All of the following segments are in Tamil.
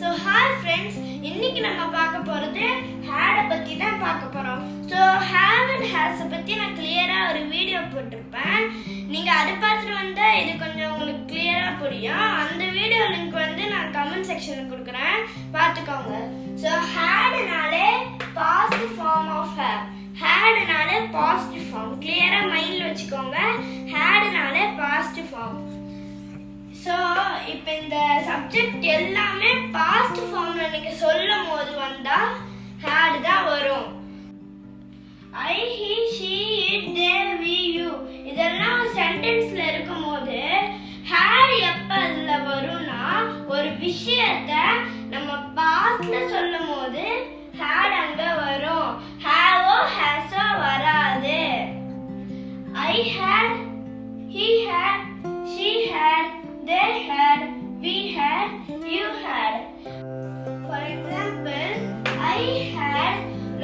ஸோ ஹாய் ஃப்ரெண்ட்ஸ் இன்னைக்கு நம்ம பார்க்க போகிறது ஹேடை பற்றி தான் பார்க்க போகிறோம் ஸோ ஹேவ் அண்ட் ஹேர்ஸை பற்றி நான் கிளியராக ஒரு வீடியோ போட்டிருப்பேன். நீங்கள் அதை பார்த்துட்டு வந்தால் இது கொஞ்சம் உங்களுக்கு கிளியராக புரியும். அந்த வீடியோ லிங்க் வந்து நான் கமெண்ட் செக்ஷனில் கொடுக்குறேன். பார்த்துக்கோங்க. ஸோ ஹேடுனாலே பாசிட்டிவ் ஃபார்ம் ஆஃப் ஹேர் ஹேடுனாலே பாசிட்டிவ் ஃபார்ம் கிளியராக மைண்டில் வச்சுக்கோங்க. இப்போ இந்த சப்ஜெக்ட் எல்லாமே பாஸ்ட் ஃபார்ம்ல நீங்க சொல்லும் போது வந்தா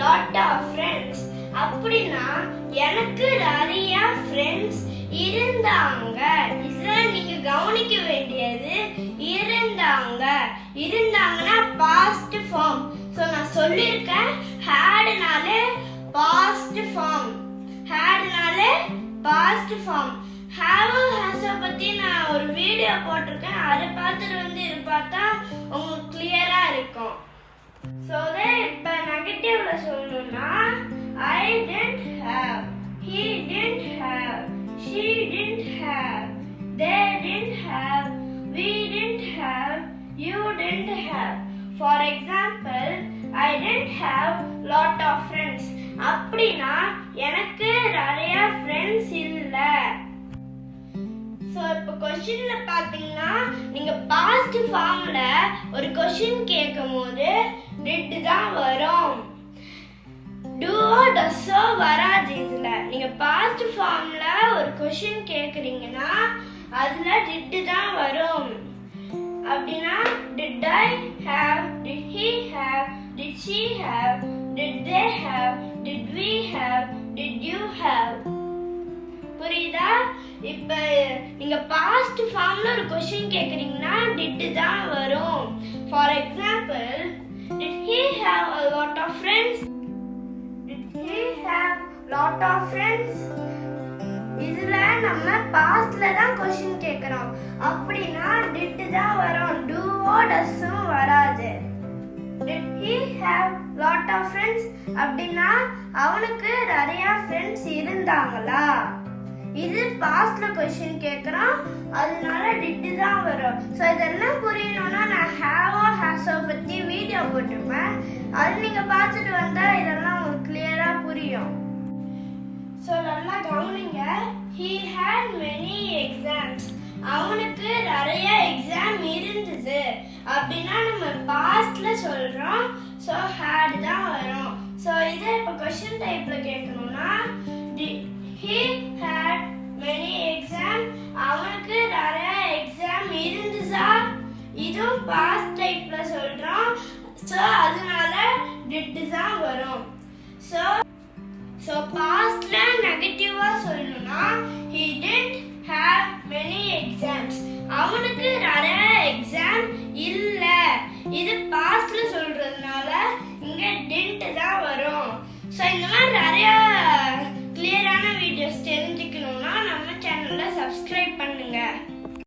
லாட் ஆஃப் ஃப்ரெண்ட்ஸ் அப்படின்னா எனக்கு நிறைய ஃப்ரெண்ட்ஸ் இருந்தாங்க. இதுல நீங்க கவனிக்க வேண்டியது இருந்தாங்க. இருந்தாங்கன்னா பாஸ்ட் ஃபார்ம் ஸோ நான் சொல்லியிருக்கேன் ஹேடுனாலே பாஸ்ட் ஃபார்ம் ஹேடுனாலே பாஸ்ட் ஃபார்ம் ஹேவ் ஹேஸை பற்றி நான் ஒரு வீடியோ போட்டிருக்கேன். அதை பார்த்துட்டு வந்து இது பார்த்தா உங்களுக்கு கிளியராக இருக்கும். ஸோ இப்போ didn't have, have didn't have, you you have. For for example I didn't have lot of friends அப்படின்னா எனக்கு நிறைய ஃப்ரெண்ட்ஸ் இல்லை. ஸோ இப்போ கொஷின்ல பார்த்தீங்கன்னா நீங்கள் பாஸ்ட் ஃபார்மில் ஒரு கொஷின் கேட்கும் போது டிட் தான் வரும். டூவோ டஸ்ஸோ வராது இதில். நீங்கள் பாஸ்ட் ஃபார்மில் ஒரு கொஷின் கேட்குறீங்கன்னா அதில் டிட்டு தான் வரும். அப்படின்னா did I have did he have did she have did they have did we have did you have புரியுதா? இப்போ நீங்க பாஸ்ட் ஃபார்ம்ல ஒரு கொஸ்டின் கேக்குறீங்கன்னா டிட் தான் வரும். For example did he have a lot of friends? Did he have lot of friends? இதுல நம்ம பாஸ்ட்ல தான் கொஸ்டின் கேக்குறோம். அப்படின்னா டிட்டு தான் வரும். டூவோ டஸ்ஸும் வராது. Did he have lot of friends அப்படின்னா அவனுக்கு நிறைய ஃப்ரெண்ட்ஸ் இருந்தாங்களா? இது பாஸ்ட்ல கொஸ்டின் கேக்குறோம். அதனால டிட்டு தான் வரும். ஸோ இதெல்லாம் புரியணும்னா நான் ஹேவோ ஹேஸோ பத்தி வீடியோ போட்டிருப்பேன். அது நீங்க பார்த்துட்டு வந்தா அப்படின்னா நம்ம பாஸ்ட்ல சொல்றோம். ஸோ ஹேட் தான் வரும். ஸோ இதே இப்போ கொஸ்டின் டைப்ல கேட்கணும்னா ஹி ஹேட் மெனி எக்ஸாம் அவனுக்கு நிறைய எக்ஸாம் இருந்துச்சா இதுவும் பாஸ்ட் டைப்ல சொல்றோம். ஸோ அதனால டிட்டு தான் வரும். ஸோ ஸோ பாஸ்ட்ல நெகட்டிவாக சொல்லணும்னா he didn't have many exams அவனுக்கு நிறைய Sayın Ömer Radyo.